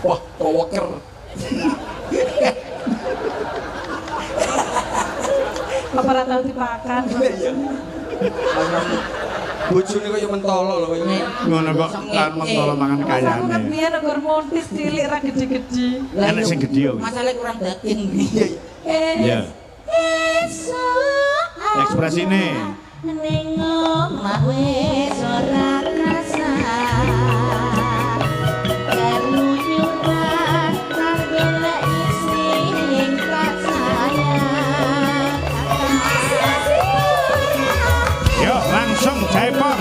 Wah, kowoker. Apa ora tau dipakan? Iya. Bojone kaya mentolo lho kaya. Ngono kok kan mentolo mangan Aku kan kayane. biyen nggur montis cilik ra gede-gede. Enek sing gedhe yo. Masalah kurang daging. Iya, iya. Eh, Ya. esuk Ekspresine. ning omah Hey, Pop.